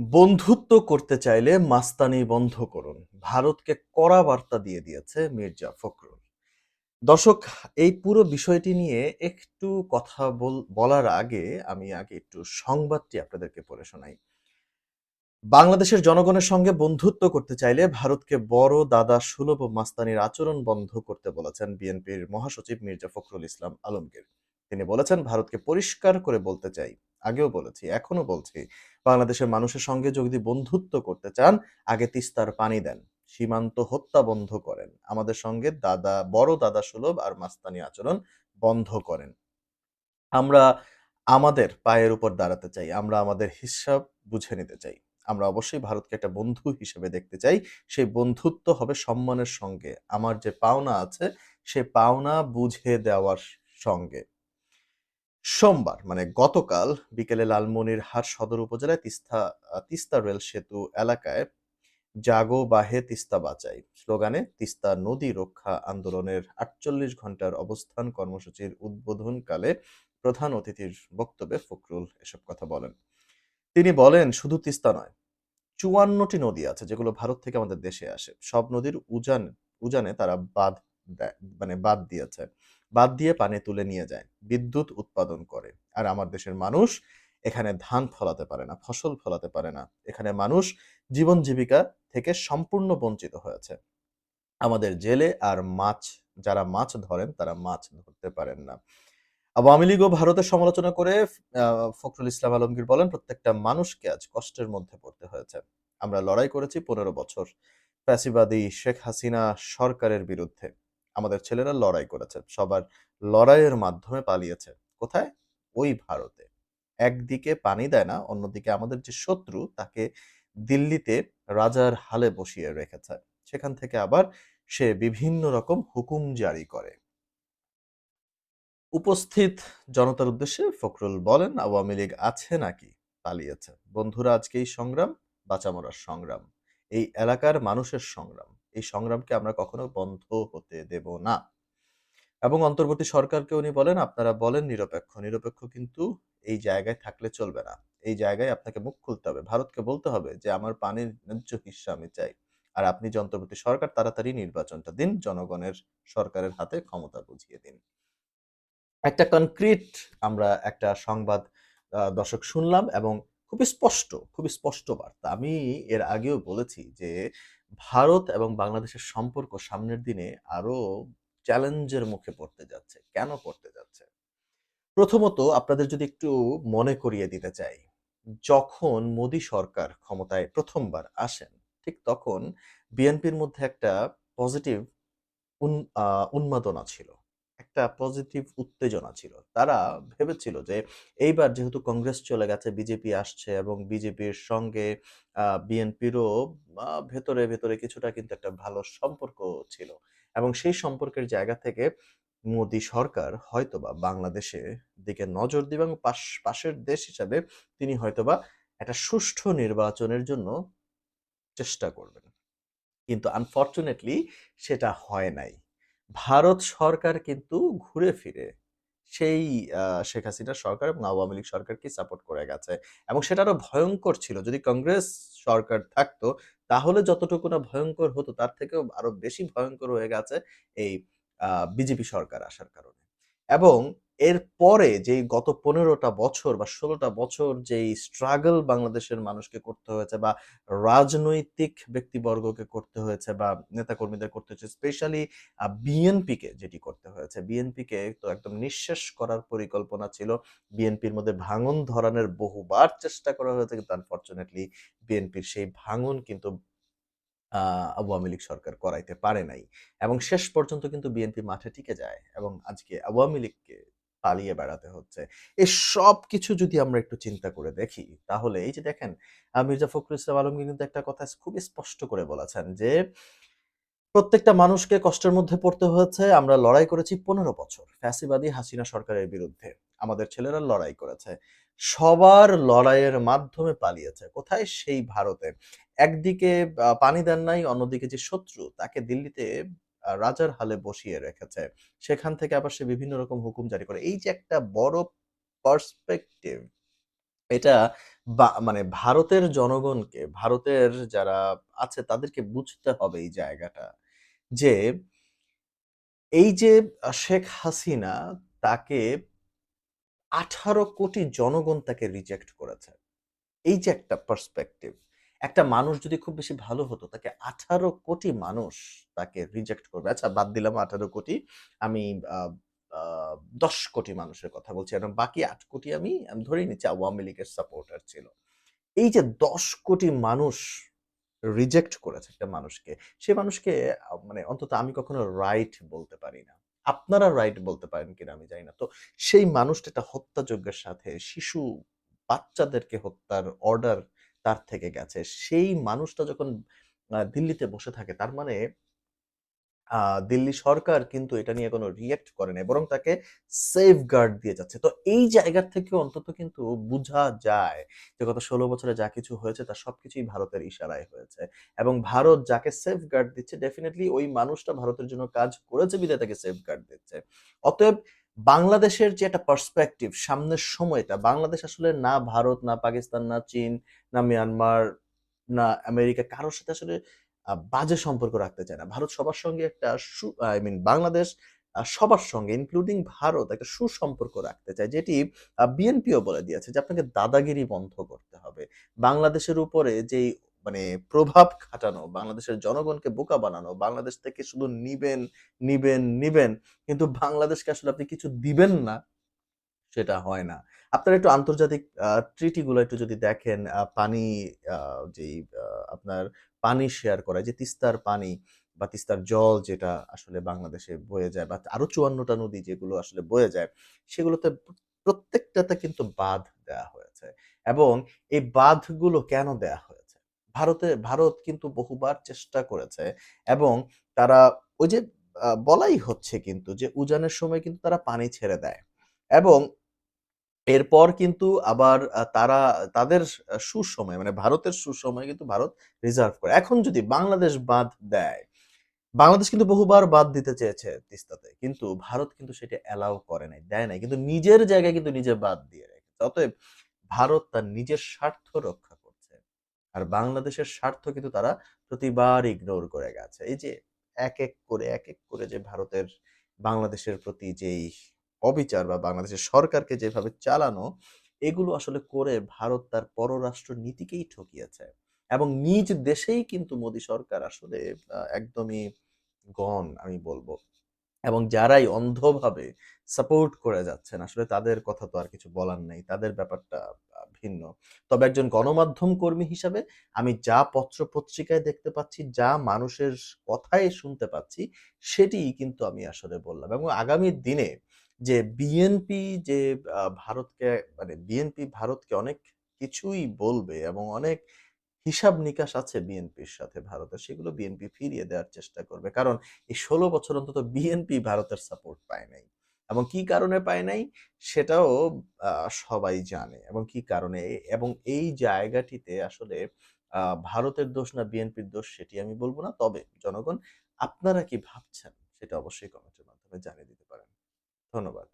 বন্ধুত্ব করতে চাইলে মাস্তানি বন্ধ করুন। ভারতকে কড়া বার্তা দিয়ে দিয়েছে মির্জা ফখরুল। দর্শক, এই পুরো বিষয়টি নিয়ে একটু কথা বল- বলার আগে আমি আগে একটু সংবাদটি আপনাদেরকে পড়ে শোনাই। বাংলাদেশের জনগণের সঙ্গে বন্ধুত্ব করতে চাইলে ভারতকে বড়, দাদা, সুলভ মাস্তানির আচরণ বন্ধ করতে বলেছেন বিএনপির মহাসচিব মির্জা ফখরুল ইসলাম আলমগীর। তিনি বলেছেন, ভারতকে পরিষ্কার করে বলতে চাই। আগেও বলেছি এখনও বলছি, বাংলাদেশের মানুষের সঙ্গে যদি বন্ধুত্ব করতে চান, আগে তিস্তার পানি দেন, সীমান্ত হত্যা বন্ধ করেন, আমাদের সঙ্গে দাদা, বড় দাদা সুলভ আর মাস্তানি আচরণ বন্ধ করেন। আমরা আমাদের পায়ের উপর দাঁড়াতে চাই, আমরা আমাদের হিসাব বুঝে নিতে চাই, আমরা অবশ্যই ভারতকে একটা বন্ধু হিসেবে দেখতে চাই, সেই বন্ধুত্ব হবে সম্মানের সঙ্গে, আমার যে পাওনা আছে, সে পাওনা বুঝে দেওয়ার সঙ্গে। সোমবার মানে গতকাল বিকেলে লালমনিরহাট সদর উপজেলায় তিস্তা তিস্তা রেল সেতু এলাকায় জাগো বাহে তিস্তা বাঁচাই স্লোগানে, তিস্তা নদী রক্ষা আন্দোলনের আটচল্লিশ ঘণ্টার অবস্থান কর্মসূচির উদ্বোধনকালে প্রধান অতিথির বক্তব্যে ফখরুল এসব কথা বলেন। তিনি বলেন, শুধু তিস্তা নয়, চুয়ান্নটি নদী আছে যেগুলো ভারত থেকে আমাদের দেশে আসে। সব নদীর উজান, উজানে তারা বাদ মানে বাদ দিয়েছে। বাঁধ দিয়ে পানি তুলে নিয়ে যায়, বিদ্যুৎ উৎপাদন করে। আর আমার দেশের মানুষ এখানে ধান ফলাতে পারে না, ফসল ফলাতে পারে না। এখানে মানুষ জীবন জীবিকা থেকে সম্পূর্ণ বঞ্চিত হয়েছে। আমাদের জেলে আর মাছ, যারা মাছ ধরেন তারা মাছ ধরতে পারেন না। আওয়ামী লীগ ও ভারতের সমালোচনা করে ফখরুল ইসলাম আলমগীর বলেন, প্রত্যেকটা মানুষকে আজ কষ্টের মধ্যে পড়তে হয়েছে। আমরা লড়াই করেছি পনেরো বছর। ফ্যাসিবাদী শেখ হাসিনা সরকারের বিরুদ্ধে। আমাদের ছেলেরা লড়াই করেছে, সবার লড়াইয়ের মাধ্যমে পালিয়েছে। কোথায়? ওই ভারতে। একদিকে পানি দেয় না, অন্যদিকে আমাদের যে শত্রু তাকে দিল্লিতে রাজার হালে বসিয়ে রেখেছে। সেখান থেকে আবার সে বিভিন্ন রকম হুকুম জারি করে। উপস্থিত জনতার উদ্দেশ্যে ফখরুল বলেন, আওয়ামী লীগ আছে নাকি? পালিয়েছে। বন্ধুরা, আজকে এই সংগ্রাম বাঁচামরার সংগ্রাম। এই এলাকার মানুষের সংগ্রাম। এই সংগ্রামকে আমরা কখনো বন্ধ হতে দেব না। এবং অন্তর্বর্তী সরকারকে উনি বলেন, আপনারা বলেন নিরপেক্ষ। নিরপেক্ষ কিন্তু এই জায়গায় থাকলে চলবে না। এই জায়গায় আপনাকে মুখ খুলতে হবে। ভারতকে বলতে হবে যে, আমার পানির ন্যায্য হিস্সা আমি চাই। আর আপনি যে অন্তর্বর্তী সরকার, তাড়াতাড়ি নির্বাচনটা দিন, জনগণের সরকারের হাতে ক্ষমতা বুঝিয়ে দিন। একটা কনক্রিট আমরা একটা সংবাদ দর্শক শুনলাম এবং খুবই স্পষ্ট খুবই স্পষ্ট বার্তা। আমি এর আগেও বলেছি যে ভারত এবং বাংলাদেশের সম্পর্ক সামনের দিনে আরও চ্যালেঞ্জের মুখে পড়তে যাচ্ছে। কেন পড়তে যাচ্ছে? প্রথমত আপনাদের যদি একটু মনে করিয়ে দিতে চাই, যখন মোদী সরকার ক্ষমতায় প্রথমবার আসেন, ঠিক তখন বিএনপির মধ্যে একটা পজিটিভ উন্মাদনা ছিল। একটা পজিটিভ উত্তেজনা ছিল। তারা ভেবেছিল যে এইবার যেহেতু কংগ্রেস চলে গেছে বিজেপি আসছে এবং বিজেপির সঙ্গে বিএনপিরও ভেতরে ভেতরে কিছুটা কিন্তু একটা ভালো সম্পর্ক ছিল। এবং সেই সম্পর্কের জায়গা থেকে মোদী সরকার হয়তোবা বাংলাদেশে দিকে নজর দিবে এবং পাশ, পাশের দেশ হিসাবে তিনি হয়তোবা একটা সুষ্ঠু নির্বাচনের জন্য চেষ্টা করবেন। কিন্তু আনফরচুনেটলি সেটা হয় নাই। ভারত সরকার কিন্তু ঘুরে ফিরে সেই শেখ হাসিনা সরকার এবং আওয়ামী লীগ সরকারকে সাপোর্ট করে গেছে। এবং সেটা আরও ভয়ঙ্কর ছিল। যদি কংগ্রেস সরকার থাকতো, তাহলে যতটুকু না ভয়ঙ্কর হতো, তার থেকেও আরও বেশি ভয়ঙ্কর হয়ে গেছে এই বিজেপি সরকার আসার কারণে। এবং এর পরে যেই গত পনেরোটা বছর বা ষোলোটা বছর যেই স্ট্রাগল বাংলাদেশের মানুষকে করতে হয়েছে বা রাজনৈতিক ব্যক্তিবর্গকে করতে হয়েছে বা নেতাকর্মীদের করতে হয়েছে স্পেশালি বিএনপিকে যেটি করতে হয়েছে। বিএনপিকে তো একদম নিঃশেষ করার পরিকল্পনা ছিল। বিএনপির মধ্যে ভাঙন ধরানোর বহুবার চেষ্টা করা হয়েছে, কিন্তু আনফরচুনেটলি বিএনপির সেই ভাঙন কিন্তু আওয়ামী লীগ সরকার করাইতে পারে নাই। এবং শেষ পর্যন্ত কিন্তু বিএনপি মাঠে টিকে যায় এবং আজকে আওয়ামী লীগকে পালিয়ে বেড়াতে হচ্ছে। এই সব কিছু যদি আমরা একটু চিন্তা করে দেখি, তাহলে এই যে দেখেন মির্জা ফখরুল ইসলাম আলমগীর কিন্তু একটা কথা খুবই স্পষ্ট করে বলেছেন যে, প্রত্যেকটা মানুষকে কষ্টের মধ্যে পড়তে হয়েছে, আমরা লড়াই করেছি পনেরো বছর, ফ্যাসিবাদী হাসিনা সরকারের বিরুদ্ধে। আমাদের ছেলেরা লড়াই করেছে। সবার লড়াইয়ের মাধ্যমে পালিয়েছে। কোথায়? সেই ভারতে। একদিকে পানি দেন নাই, অন্যদিকে যে শত্রু, তাকে দিল্লিতে রাজার হালে বসিয়ে রেখেছে সেখান থেকে আবার সে বিভিন্ন রকম হুকুম জারি করে এই যে একটা বড় পার্সপেক্টিভ এটা মানে ভারতের জনগণকে, ভারতের যারা আছে তাদেরকে বুঝতে হবে এই জায়গাটা। যে এই যে শেখ হাসিনা তাকে ১৮ কোটি জনগণ তাকে রিজেক্ট করেছে। এই যে একটা পার্সপেক্টিভ, একটা মানুষ যদি খুব বেশি ভালো হতো তাকে ১৮ কোটি মানুষ তাকে রিজেক্ট করবে। আচ্ছা বাদ দিলাম ১৮ কোটি। আমি ১০ কোটি মানুষের কথা বলছি। এবং বাকি আট কোটি আমি, আমি নিচ্ছি আওয়ামী লীগের সাপোর্টার ছিল। এই যে ১০ কোটি মানুষ রিজেক্ট করেছে একটা মানুষকে, সে মানুষকে মানে অন্তত আমি কখনো রাইট বলতে পারি না। আপনারা রাইট বলতে পারেন কিনা আমি জানি না। তো সেই মানুষটা হত্যাযজ্ঞের সাথে শিশু বাচ্চাদেরকে হত্যার অর্ডার তার থেকে গেছে। সেই মানুষটা যখন দিল্লিতে বসে থাকে, তার মানে দিল্লি সরকার কিন্তু এটা নিয়ে কোনো রিঅ্যাক্ট করে নাই। বরং তাকে সেফগার্ড দিয়ে যাচ্ছে। তো এই জায়গার থেকে অন্তত কিন্তু বুঝা যায় যে, গত ১৬ বছরে যা কিছু হয়েছে তার সবকিছুই ভারতের ইশারায় হয়েছে। এবং ভারত যাকে সেফগার্ড দিচ্ছে ডেফিনিটলি ওই মানুষটা ভারতের জন্য কাজ করেছে, বিধায় তাকে সেফগার্ড দিচ্ছে। অতএব বাংলাদেশের যে একটা পার্সপেক্টিভ সামনের সময়টা বাংলাদেশ আসলে না ভারত, না পাকিস্তান, না চীন, না মিয়ানমার, না আমেরিকা কারোর সাথে আসলে বাজে সম্পর্ক রাখতে চায় না। ভারত সবার সঙ্গে একটা সু আই মিন বাংলাদেশ সবার সঙ্গে ইনক্লুডিং ভারত একটা সুসম্পর্ক রাখতে চায়। যেটি বিএনপিও বলে দিয়েছে যে আপনাকে দাদাগিরি বন্ধ করতে হবে। বাংলাদেশের উপরে যেই মানে প্রভাব খাটানো, বাংলাদেশের জনগণকে বোকা বানানো, বাংলাদেশ থেকে শুধু নিবেন, নিবেন, নিবেন কিন্তু বাংলাদেশকে আসলে আপনি কিছু দিবেন না সেটা হয় না। আপনারা একটু আন্তর্জাতিক আ ট্রিটি গুলো একটু যদি দেখেন পানি যেই আপনার পানি শেয়ার করা যে তিস্তার পানি বা তিস্তার জল যেটা আসলে বাংলাদেশে বয়ে যায় বা আরও চুয়ান্নটা নদী যেগুলো আসলে বয়ে যায় সেগুলোতে প্রত্যেকটাতে কিন্তু বাঁধ দেয়া হয়েছে। এবং এই বাঁধগুলো কেন দেয়া হয়েছে? ভারতে ভারত কিন্তু বহুবার চেষ্টা করেছে এবং তারা ওই যে বলাই হচ্ছে কিন্তু যে উজানের সময় কিন্তু তারা পানি ছেড়ে দেয়। এবং এরপর কিন্তু আবার তারা তাদের সুসময়ে মানে ভারতের সুসময়ে কিন্তু ভারত রিজার্ভ করে। এখন যদি বাংলাদেশ বাদ দেয়, বাংলাদেশ কিন্তু বহুবার বাদ দিতে চেয়েছে তিস্তাতে। কিন্তু ভারত কিন্তু সেটা অ্যালাও করে নাই, দেয় নাই। কিন্তু নিজের জায়গায় কিন্তু নিজে বাদ দিয়ে রেখেছে। অতএব ভারত তার নিজের স্বার্থ রক্ষা। আর বাংলাদেশের স্বার্থ কিন্তু তারা প্রতিবার ইগনোর করে গেছে। এই যে এক, এক করে, এক, এক করে যে ভারতের বাংলাদেশের প্রতি যেই অবিচার বা বাংলাদেশের সরকারকে যেভাবে চালানো, এগুলো আসলে করে ভারত তার পররাষ্ট্র নীতিকেই ঠকিয়েছে। এবং নিজ দেশেই কিন্তু মোদী সরকার আসলে একদমই গন আমি বলব। এবং যারাই অন্ধভাবে সাপোর্ট করে যাচ্ছেন আসলে তাদের কথা তো আর কিছু বলার নেই। তাদের ব্যাপারটা ভিন্ন। তবে একজন গণমাধ্যম কর্মী হিসাবে আমি যা পত্র-পত্রিকায় দেখতে পাচ্ছি, যা মানুষের কথায় শুনতে পাচ্ছি, সেটিই কিন্তু আমি আসলে বললাম। এবং আগামী দিনে যে বিএনপি যে ভারতকে মানে বিএনপি ভারতকে অনেক কিছুই বলবে এবং অনেক হিসাব-নিকাশ আছে বিএনপির সাথে ভারতের। সেগুলো বিএনপি ফিরিয়ে দেওয়ার চেষ্টা করবে। কারণ এই ১৬ বছর অন্তত বিএনপি ভারতের সাপোর্ট পায় নাই। এবং কি কারণে পায় নাই সেটাও সবাই জানে এবং কি কারণে এবং এই জায়গাটিতে আসলে ভারতের দোষ না বিএনপির দোষ সেটি আমি বলব না। তবে জনগণ, আপনারা কি ভাবছেন সেটা অবশ্যই কমেন্টের মাধ্যমে জানিয়ে দিতে পারেন। ধন্যবাদ।